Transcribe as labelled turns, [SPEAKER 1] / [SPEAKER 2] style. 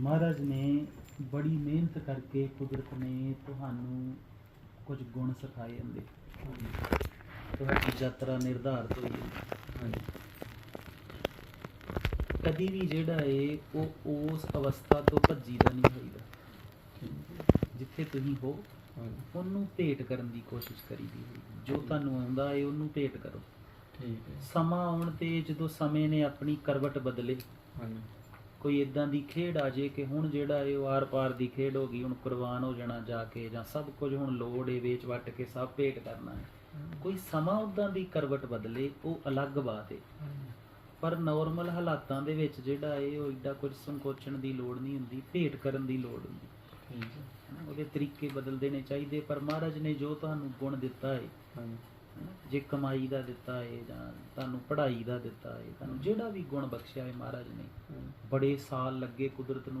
[SPEAKER 1] ਮਹਾਰਾਜ ਨੇ ਬੜੀ ਮਿਹਨਤ ਕਰਕੇ ਕੁਦਰਤ ਨੇ ਤੁਹਾਨੂੰ ਕੁਝ ਗੁਣ ਸਿਖਾਏ ਹੁੰਦੇ ਤੁਹਾਡੀ ਯਾਤਰਾ ਨਿਰਧਾਰਤ ਹੋਈ ਹੈ।
[SPEAKER 2] ਹਾਂਜੀ।
[SPEAKER 1] ਕਦੀ ਵੀ ਜਿਹੜਾ ਏ ਉਹ ਉਸ ਅਵਸਥਾ ਤੋਂ ਭੱਜੀ ਦਾ ਨਹੀਂ ਹੋਈਦਾ। ਜਿੱਥੇ ਤੁਸੀਂ ਹੋ ਉਹਨੂੰ ਭੇਟ ਕਰਨ ਦੀ ਕੋਸ਼ਿਸ਼ ਕਰੀਦੀ ਜੋ ਤੁਹਾਨੂੰ ਆਉਂਦਾ ਏ ਉਹਨੂੰ ਭੇਟ ਕਰੋ।
[SPEAKER 2] ਠੀਕ ਹੈ।
[SPEAKER 1] ਸਮਾਂ ਆਉਣ ਤੇ ਜਦੋਂ ਸਮੇਂ ਨੇ ਆਪਣੀ ਕਰਵਟ ਬਦਲੇ
[SPEAKER 2] ਹਾਂਜੀ।
[SPEAKER 1] ਕੋਈ ਇਦਾਂ ਦੀ ਖੇਡ ਆ ਜੇ ਕਿ ਹੁਣ ਜਿਹੜਾ ਇਹ ਆਰ-ਪਾਰ ਦੀ ਖੇਡ ਹੋ ਗਈ ਹੁਣ ਕੁਰਬਾਨ ਹੋ ਜਾਣਾ ਜਾ ਕੇ ਜਾਂ ਸਭ ਕੁਝ ਹੁਣ ਲੋੜ ਏ ਵੇਚ ਵੱਟ ਕੇ ਸਭ ਭੇਟ ਕਰਨਾ ਹੈ। ਕੋਈ ਸਮਾਂ ਉਦਾਂ ਦੀ ਕਰਵਟ ਬਦਲੇ ਉਹ ਅਲੱਗ ਬਾਤ ਏ। ਪਰ ਨਾਰਮਲ ਹਾਲਾਤਾਂ ਦੇ ਵਿੱਚ ਜਿਹੜਾ ਏ ਉਹ ਏਡਾ ਕੁਝ ਸੰਕੋਚਣ ਦੀ ਲੋੜ ਨਹੀਂ ਹੁੰਦੀ ਭੇਟ ਕਰਨ ਦੀ ਲੋੜ ਹੁੰਦੀ।
[SPEAKER 2] ਹੈ।
[SPEAKER 1] ਉਹਦੇ ਤਰੀਕੇ ਬਦਲ ਦੇਣੇ ਚਾਹੀਦੇ ਪਰ ਮਹਾਰਾਜ ਨੇ ਜੋ ਤੁਹਾਨੂੰ ਗੁਣ ਦਿੱਤਾ ਹਨਾ, ਜੇ ਕਮਾਈ ਦਾ ਦਿੱਤਾ ਏ ਜਾਂ ਤੁਹਾਨੂੰ ਪੜ੍ਹਾਈ ਦਾ ਦਿੱਤਾ ਏ ਤੁਹਾਨੂੰ ਜਿਹੜਾ ਵੀ ਗੁਣ ਬਖਸ਼ਿਆ ਏ ਮਹਾਰਾਜ ਨੇ ਬੜੇ ਸਾਲ ਲੱਗੇ ਕੁਦਰਤ ਨੂੰ